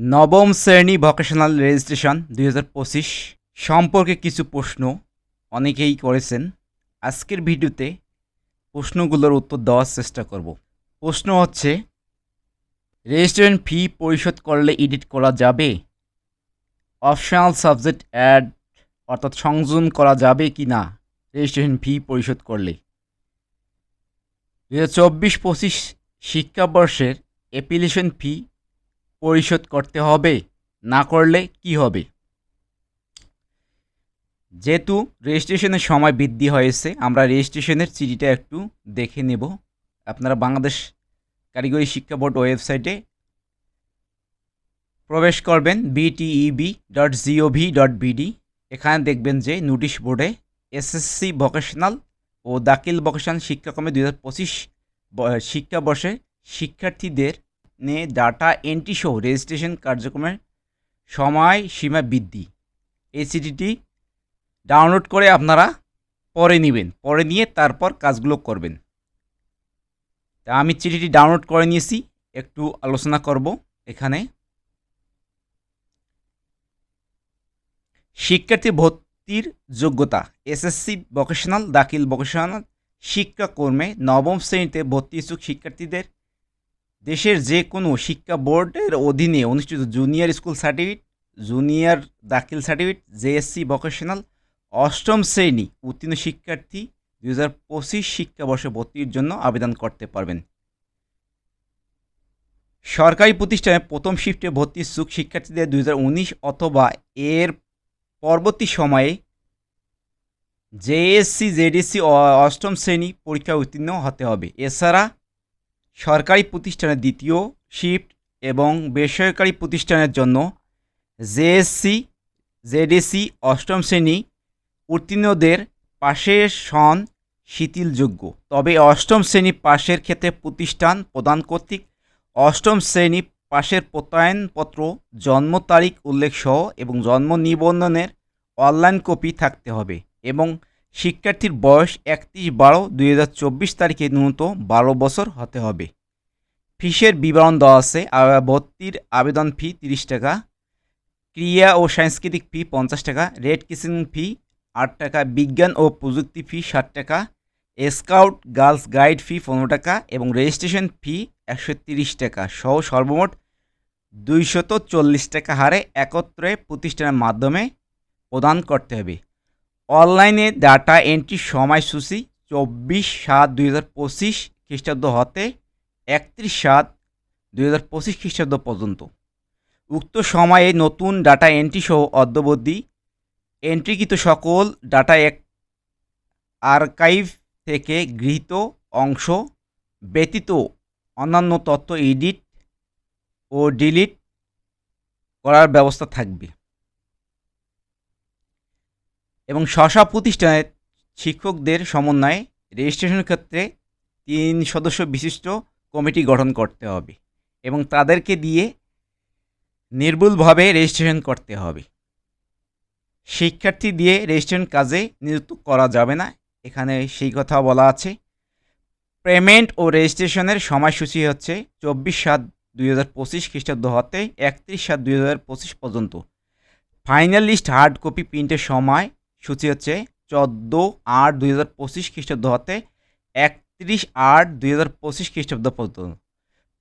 নবম শ্রেণি vocational registration দু হাজার পঁচিশ। সম্পর্কে কিছু প্রশ্ন অনেকেই করেছেন। আজকের ভিডিওতে প্রশ্নগুলোর উত্তর দেওয়ার চেষ্টা করব। প্রশ্ন হচ্ছে রেজিস্ট্রেশন ফি পরিশোধ করলে এডিট করা যাবে? অপশনাল সাবজেক্ট অ্যাড অর্থাৎ সংযোজন করা যাবে কি না? রেজিস্ট্রেশন ফি পরিশোধ করলে। দু হাজার চব্বিশ পঁচিশ শিক্ষাবর্ষের অ্যাপ্লিকেশন ফি পরিশোধ করতে হবে, না করলে কি হবে? যেহেতু রেজিস্ট্রেশনের সময় বৃদ্ধি হয়েছে, আমরা রেজিস্ট্রেশনের চিঠিটা একটু দেখে নেব। আপনারা বাংলাদেশ কারিগরি শিক্ষা বোর্ড ওয়েবসাইটে প্রবেশ করবেন BTEB dot GOV dot BD এখানে দেখবেন যে নোটিশ বোর্ডে এসএসসি ভোকেশনাল ও দাখিল ভোকেশনাল শিক্ষাক্রমে দুই হাজার পঁচিশ শিক্ষাবর্ষে শিক্ষার্থীদের নিয়ে ডাটা এন্ট্রি সহ রেজিস্ট্রেশন কার্যক্রমের সময় সীমা বৃদ্ধি এই চিঠিটি ডাউনলোড করে আপনারা পরে নেবেন। পরে নিয়ে তারপর কাজগুলো করবেন। তা আমি চিঠিটি ডাউনলোড করে নিয়েছি। একটু আলোচনা করব এখানে। শিক্ষার্থী ভর্তির যোগ্যতা। এসএসসি ভোকেশনাল দাখিল ভোকেশনাল শিক্ষাকর্মে নবম শ্রেণীতে ভর্তি ইচ্ছুক শিক্ষার্থীদের দেশের যে কোনো শিক্ষা বোর্ডের অধীনে অনুষ্ঠিত জুনিয়র স্কুল সার্টিফিকেট, জুনিয়র দাখিল সার্টিফিকেট, জেএসসি ভোকেশনাল, অষ্টম শ্রেণি উত্তীর্ণ শিক্ষার্থী দুই হাজার পঁচিশ শিক্ষাবর্ষে ভর্তির জন্য আবেদন করতে পারবেন। সরকারি প্রতিষ্ঠানে প্রথম শিফটে ভর্তি ইচ্ছুক শিক্ষার্থীদের দুই হাজার উনিশ অথবা এর পরবর্তী সময়ে জেএসসি, জেডিসি অষ্টম শ্রেণি পরীক্ষা উত্তীর্ণ হতে হবে। এছাড়া সরকারি প্রতিষ্ঠানের দ্বিতীয় শিফট এবং বেসরকারি প্রতিষ্ঠানের জন্য জেএসসি জেডিসি অষ্টম শ্রেণি উত্তীর্ণদের পাশের সন শিথিলযোগ্য। তবে অষ্টম শ্রেণি পাশের ক্ষেত্রে প্রতিষ্ঠান প্রদান কর্তৃক অষ্টম শ্রেণি পাশের প্রত্যয়নপত্র, জন্ম তারিখ উল্লেখ সহ এবং জন্ম নিবন্ধনের অনলাইন কপি থাকতে হবে এবং শিক্ষার্থীর বয়স একত্রিশ বারো দুই তারিখে ন্যূনতম বারো বছর হতে হবে। ফিসের বিবরণ দেওয়া আছে ভর্তির আবেদন ফি তিরিশ টাকা, ক্রিয়া ও সাংস্কৃতিক ফি পঞ্চাশ টাকা, রেড কিচিং ফি আট টাকা, বিজ্ঞান ও প্রযুক্তি ফি ষাট টাকা, স্কাউট গার্লস গাইড ফি পনেরো টাকা এবং রেজিস্ট্রেশন ফি একশো তিরিশ টাকা সহ সর্বমোট দুইশত চল্লিশ টাকা হারে একত্রে প্রতিষ্ঠানের মাধ্যমে প্রদান করতে হবে। অনলাইনে ডাটা এন্ট্রি সময়সূচি চব্বিশ সাত দুই হাজার পঁচিশ খ্রিস্টাব্দ হতে একত্রিশ সাত দুই হাজার পঁচিশ খ্রিস্টাব্দ পর্যন্ত। উক্ত সময়ে নতুন ডাটা এন্ট্রি সহ অদ্যবধি এন্ট্রিকৃত সকল ডাটা এক আর্কাইভ থেকে গৃহীত অংশ, ব্যতীত অন্যান্য তথ্য এডিট ও ডিলিট করার ব্যবস্থা থাকবে। এবং স্বশা প্রতিষ্ঠানের শিক্ষকদের সমন্বয়ে রেজিস্ট্রেশনের ক্ষেত্রে তিন সদস্য বিশিষ্ট কমিটি গঠন করতে হবে এবং তাদেরকে দিয়ে নির্ভুলভাবে রেজিস্ট্রেশন করতে হবে। শিক্ষার্থী দিয়ে রেজিস্ট্রেশন কাজে নিযুক্ত করা যাবে না। এখানে সেই কথা বলা আছে। পেমেন্ট ও রেজিস্ট্রেশনের সময়সূচি হচ্ছে চব্বিশ সাত দুই হাজার পঁচিশ খ্রিস্টাব্দ হতে একত্রিশ সাত দুই হাজার পঁচিশ পর্যন্ত। ফাইনাল লিস্ট হার্ড কপি প্রিন্টের সময় সূচি হচ্ছে চোদ্দ আট দুই হাজার পঁচিশ খ্রিস্টাব্দ হতে একত্রিশ আট দুই হাজার পঁচিশ খ্রিস্টাব্দ পর্যন্ত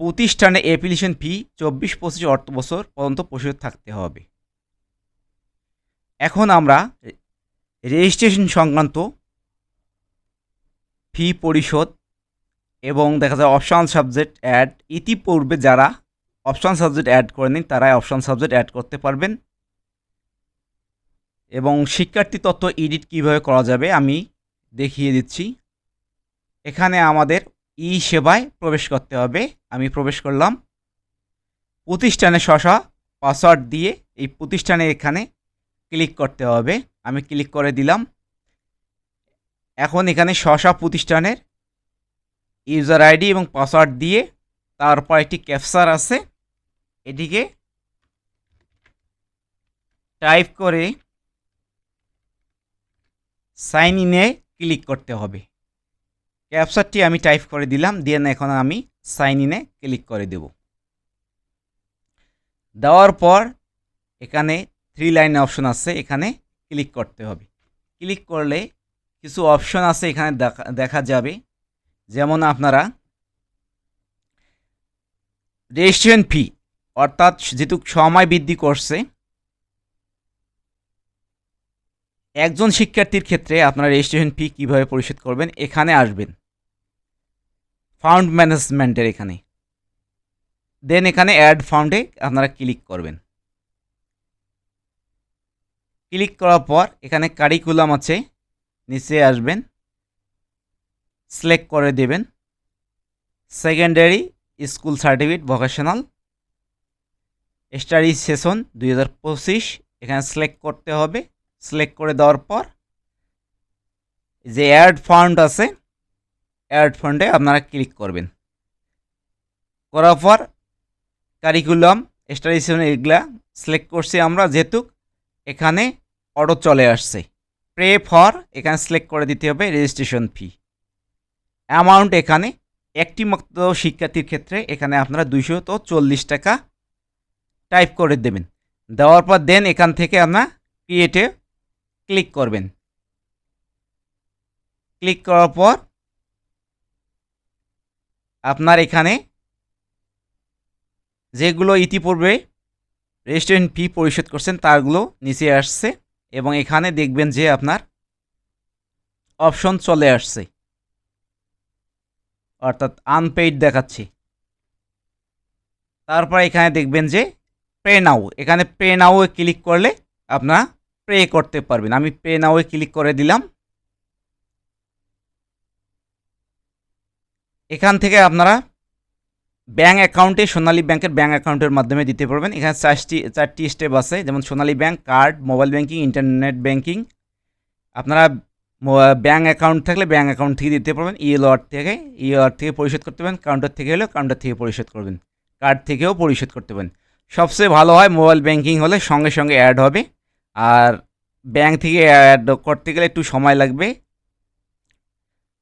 প্রতিষ্ঠানে অ্যাপ্লিকেশন ফি চব্বিশ পঁচিশ অর্থ বছর পর্যন্ত পরিশোধ থাকতে হবে। এখন আমরা রেজিস্ট্রেশন সংক্রান্ত ফি পরিশোধ এবং দেখা যায় অপশান সাবজেক্ট অ্যাড ইতিপূর্বে যারা অপশান সাবজেক্ট অ্যাড করেনি, তারাই অপশান সাবজেক্ট অ্যাড করতে পারবেন। এবং শিক্ষার্থী তথ্য এডিট কীভাবে করা যাবে আমি দেখিয়ে দিচ্ছি। এখানে আমাদের ই সেবায় প্রবেশ করতে হবে। আমি প্রবেশ করলাম। প্রতিষ্ঠানে শশা পাসওয়ার্ড দিয়ে এই প্রতিষ্ঠানে এখানে ক্লিক করতে হবে। আমি ক্লিক করে দিলাম। এখন এখানে শশা প্রতিষ্ঠানের ইউজার আইডি এবং পাসওয়ার্ড দিয়ে তারপর একটি ক্যাপচার আছে। এটিকে টাইপ করে সাইন ইনে ক্লিক করতে হবে। ক্যাপচারটি আমি টাইপ করে দিলাম, দিয়ে এখন আমি সাইন ইনে ক্লিক করে দেব। দেওয়ার পর এখানে থ্রি লাইন অপশন আছে, এখানে ক্লিক করতে হবে। ক্লিক করলে কিছু অপশন আছে এখানে দেখা দেখা যাবে। যেমন আপনারা রেজিস্ট্রেশন ফি অর্থাৎ যেহেতু সময় বৃদ্ধি করছে, একজন শিক্ষার্থীর ক্ষেত্রে আপনারা রেজিস্ট্রেশন ফি কীভাবে পরিশোধ করবেন, এখানে আসবেন। ফাউন্ড ম্যানেজমেন্টের এখানে। দেন এখানে অ্যাড ফাউন্ডে আপনারা ক্লিক করবেন। ক্লিক করার পর এখানে কারিকুলাম আছে, নিচে আসবেন। সিলেক্ট করে দেবেন। Secondary school certificate vocational study session দুই হাজার পঁচিশ, এখানে সিলেক্ট করতে হবে। সিলেক্ট করে দেওয়ার পর, যে অ্যাড ফান্ড আছে অ্যাড ফান্ডে আপনারা ক্লিক করবেন। করার পর কারিকুলাম স্টাডি এগুলা সিলেক্ট করছি আমরা, যেহেতু এখানে অটো চলে আসছে। প্রে ফর এখানে সিলেক্ট করে দিতে হবে রেজিস্ট্রেশন ফি অ্যামাউন্ট এখানে একটি মাত্র শিক্ষার্থীর ক্ষেত্রে এখানে আপনারা দুইশো তো চল্লিশ টাকা টাইপ করে দেবেন। দেওয়ার পর দেন এখান থেকে আপনার ক্রিয়েটে ক্লিক করবেন। ক্লিক করার পর আপনার এখানে যেগুলো ইতিপূর্বে রেজিস্ট্রেশন ফি পরিশোধ করছেন, তারগুলো নিচে আসছে এবং এখানে দেখবেন যে আপনার অপশন চলে আসছে। অর্থাৎ আনপেইড দেখাচ্ছে। তারপর এখানে দেখবেন যে পে নাও এখানে পে নাও ক্লিক করলে আপনারা পে করতে পারবেন। আমি পে নাও ক্লিক করে দিলাম। এখান থেকে আপনারা ব্যাঙ্ক অ্যাকাউন্টে সোনালী ব্যাংকের ব্যাঙ্ক অ্যাকাউন্টের মাধ্যমে দিতে পারবেন। এখানে চারটি চারটি স্টেপ আছে, যেমন Sonali bank, card, mobile banking, internet banking. আপনারা ব্যাঙ্ক অ্যাকাউন্ট থাকলে ব্যাঙ্ক অ্যাকাউন্ট থেকে দিতে পারবেন। ইএলআর থেকে ইএলআর থেকে পরিশোধ করতে পারেন কাউন্টার থেকে হলেও কাউন্টার থেকে পরিশোধ করবেন। কার্ড থেকেও পরিশোধ করতে পারেন সবচেয়ে ভালো হয় মোবাইল ব্যাংকিং হলে সঙ্গে সঙ্গে অ্যাড হবে। আর ব্যাংক থেকে অ্যাড করতে গেলে একটু সময় লাগবে।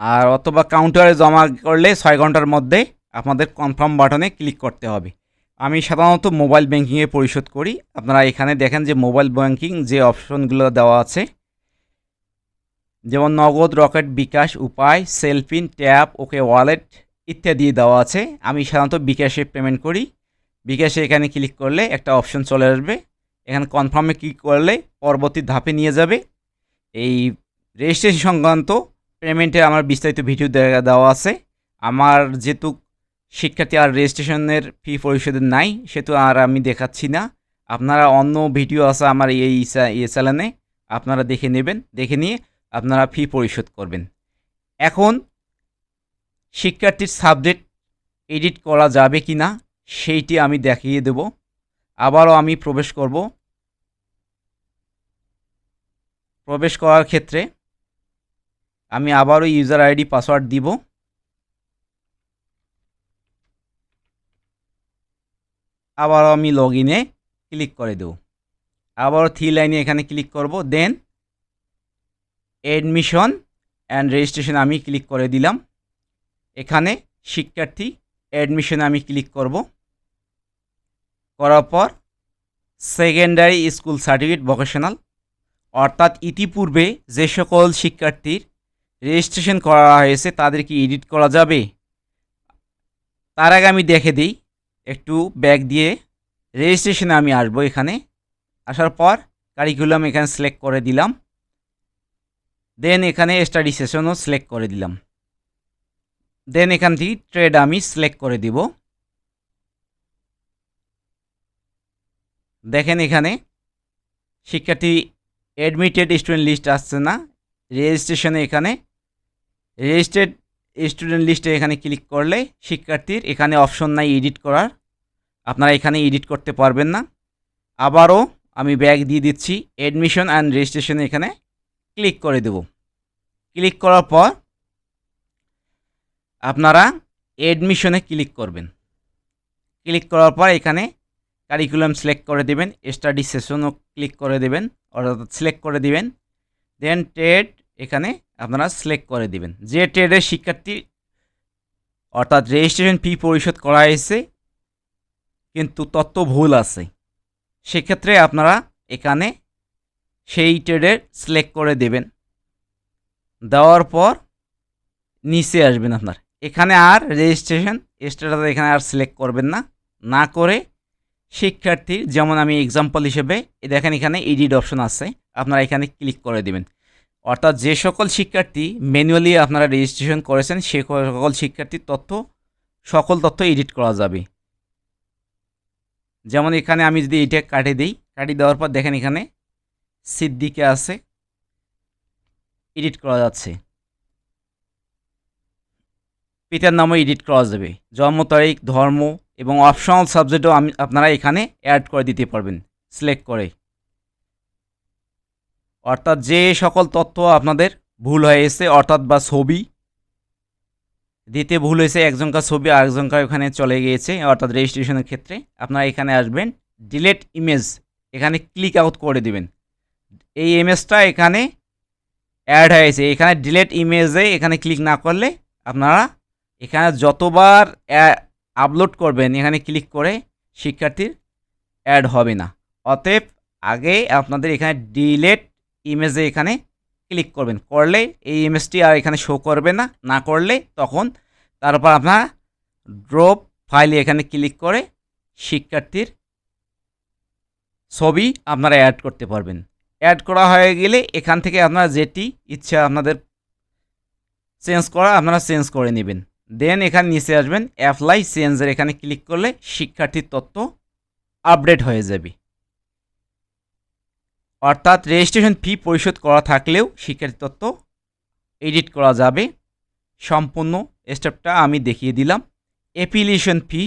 আর অথবা কাউন্টারে জমা করলে ছয় ঘণ্টার মধ্যে আপনাদের কনফার্ম বাটনে ক্লিক করতে হবে। আমি সাধারণত মোবাইল ব্যাঙ্কিংয়ে পরিশোধ করি। আপনারা এখানে দেখেন যে মোবাইল ব্যাঙ্কিং যে অপশনগুলো দেওয়া আছে, যেমন নগদ, রকেট, বিকাশ, উপায় সেলফিন ট্যাপ ওকে ওয়ালেট ইত্যাদি দেওয়া আছে। আমি সাধারণত বিকাশে পেমেন্ট করি। বিকাশে এখানে ক্লিক করলে একটা অপশন চলে আসবে। এখানে কনফার্মে ক্লিক করলে পরবর্তী ধাপে নিয়ে যাবে। এই রেজিস্ট্রেশন সংক্রান্ত পেমেন্টে আমার বিস্তারিত ভিডিও দেওয়া আছে। আমার যেহেতু শিক্ষার্থী আর রেজিস্ট্রেশনের ফি পরিশোধের নাই, সেহেতু আর আমি দেখাচ্ছি না। আপনারা অন্য ভিডিও আছে আমার এই ইয়ে চ্যানেলে, আপনারা দেখে নেবেন, দেখে নিয়ে আপনারা ফি পরিশোধ করবেন। এখন শিক্ষার্থীর সাবজেক্ট এডিট করা যাবে কি না সেইটি আমি দেখিয়ে দেব। আবারও আমি প্রবেশ করব। প্রবেশ করার ক্ষেত্রে আমি আবারও ইউজার আইডি পাসওয়ার্ড দিব। আবারও আমি লগ ইনে ক্লিক করে দেব। আবারও থ্রি লাইনে এখানে ক্লিক করব দেন অ্যাডমিশন অ্যান্ড রেজিস্ট্রেশন আমি ক্লিক করে দিলাম। এখানে শিক্ষার্থী অ্যাডমিশনে আমি ক্লিক করব। করার পর সেকেন্ডারি স্কুল সার্টিফিকেট ভোকেশনাল অর্থাৎ ইতিপূর্বে যে সকল শিক্ষার্থীর রেজিস্ট্রেশন করা হয়েছে, তাদের কি এডিট করা যাবে? তার আগে আমি দেখে দিই, একটু ব্যাগ দিয়ে রেজিস্ট্রেশনে আমি আসব এখানে। আসার পর কারিকুলাম এখানে সিলেক্ট করে দিলাম। দেন এখানে স্টাডি সেশনও সিলেক্ট করে দিলাম। দেন এখান থেকে ট্রেড আমি সিলেক্ট করে দিব। দেখেন এখানে শিক্ষার্থী অ্যাডমিটেড স্টুডেন্ট লিস্ট আসছে না। রেজিস্ট্রেশনে এখানে রেজিস্টার্ড স্টুডেন্ট লিস্টে এখানে ক্লিক করলে শিক্ষার্থীর এখানে অপশন নাই এডিট করার। আপনারা এখানে এডিট করতে পারবেন না। আবারও আমি ব্যাগ দিয়ে দিচ্ছি। অ্যাডমিশন অ্যান্ড রেজিস্ট্রেশন এখানে ক্লিক করে দেব। ক্লিক করার পর আপনারা অ্যাডমিশনে ক্লিক করবেন। ক্লিক করার পর এখানে কারিকুলাম সিলেক্ট করে দেবেন। স্টাডি সেশনও ক্লিক করে দেবেন। অর্থাৎ সিলেক্ট করে দিবেন। দেন ট্রেড এখানে আপনারা সিলেক্ট করে দিবেন। যে ট্রেডের শিক্ষার্থী, অর্থাৎ রেজিস্ট্রেশন ফি পরিশোধ করা হয়েছে, কিন্তু তথ্য ভুল আছে, সেক্ষেত্রে আপনারা এখানে সেই ট্রেডের সিলেক্ট করে দেবেন। দেওয়ার পর নিচে আসবেন আপনার। এখানে আর রেজিস্ট্রেশন স্ট্যাটাস এখানে আর সিলেক্ট করবেন না। না করে শিক্ষার্থীর, যেমন আমি এক্সাম্পল হিসেবে দেখেন এখানে এডিট অপশন আছে, আপনারা এখানে ক্লিক করে দেবেন। অর্থাৎ যে সকল শিক্ষার্থী ম্যানুয়ালি আপনারা রেজিস্ট্রেশন করেছেন, সে সকল শিক্ষার্থীর তথ্য, সকল তথ্য এডিট করা যাবে। যেমন এখানে আমি যদি এটা কাটে দিই কাটি দেওয়ার পর দেখেন এখানে সিদ্দিকে আছে এডিট করা যাচ্ছে। পিতার নামও এডিট করা যাবে। জন্ম তারিখ, ধর্ম এবং অপশনাল সাবজেক্টও আমি, আপনারা এখানে অ্যাড করে দিতে পারবেন সিলেক্ট করে। অর্থাৎ যে সকল তথ্য আপনাদের ভুল হয়ে হয়েছে অর্থাৎ বা ছবি দিতে ভুল হয়েছে, একজনকার ছবি, আরেকজনকার ওখানে চলে গিয়েছে, অর্থাৎ রেজিস্ট্রেশনের ক্ষেত্রে। আপনারা এখানে আসবেন ডিলেট ইমেজ এখানে ক্লিক আউট করে দিবেন। এই ইমেজটা এখানে অ্যাড হয়েছে এখানে ডিলেট ইমেজে এখানে ক্লিক না করলে আপনারা এখানে যতবার আপলোড করবেন, এখানে ক্লিক করে শিক্ষার্থীর অ্যাড হবে না। অতএব আগে আপনাদের এখানে ডিলেট ইমেজে এখানে ক্লিক করবেন। করলে এই ইমেজটি আর এখানে শো করবে না। না করলে তখন তারপর আপনার ড্রপ ফাইলে এখানে ক্লিক করে শিক্ষার্থীর ছবি আপনারা অ্যাড করতে পারবেন। অ্যাড করা হয়ে গেলে এখান থেকে আপনারা যেটি ইচ্ছা আপনাদের চেঞ্জ করা, আপনারা চেঞ্জ করে নেবেন। দেন এখানে নিচে আসবেন অ্যাপ্লাই চেঞ্জের এখানে ক্লিক করলে শিক্ষার্থীর তথ্য আপডেট হয়ে যাবে। অর্থাৎ রেজিস্ট্রেশন ফি পরিশোধ করা থাকলেও শিক্ষার্থী তথ্য এডিট করা যাবে। সম্পূর্ণ স্টেপটা আমি দেখিয়ে দিলাম। অ্যাপ্লিকেশন ফি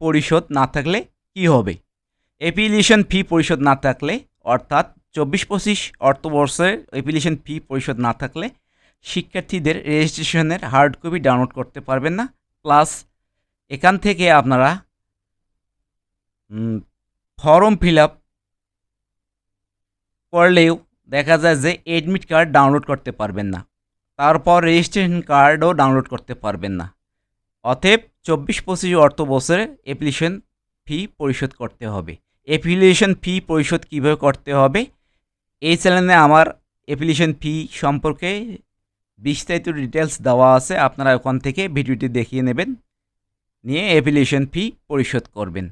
পরিশোধ না থাকলে কি হবে? অ্যাপ্লিকেশন ফি পরিশোধ না থাকলে, অর্থাৎ চব্বিশ পঁচিশ অর্থবর্ষের অ্যাপ্লিকেশন ফি পরিশোধ না থাকলে শিক্ষার্থীদের রেজিস্ট্রেশনের হার্ড কপি ডাউনলোড করতে পারবেন না। প্লাস এখান থেকে আপনারা ফর্ম ফিল আপ করলেও দেখা যায় যে এডমিট কার্ড ডাউনলোড করতে পারবেন না। তারপর রেজিস্ট্রেশন কার্ডও ডাউনলোড করতে পারবেন না। অতএব চব্বিশ পঁচিশ অর্থ বছরে অ্যাপ্লিকেশন ফি পরিশোধ করতে হবে। অ্যাপ্লিকেশন ফি পরিশোধ কীভাবে করতে হবে? এই চ্যানেলে আমার অ্যাপ্লিকেশন ফি সম্পর্কে বিস্তারিত ডিটেলস দেওয়া আছে। আপনারা ওখান থেকে ভিডিওটি দেখিয়ে নেবেন। নিয়ে অ্যাপ্লিকেশন ফি পরিশোধ করবেন।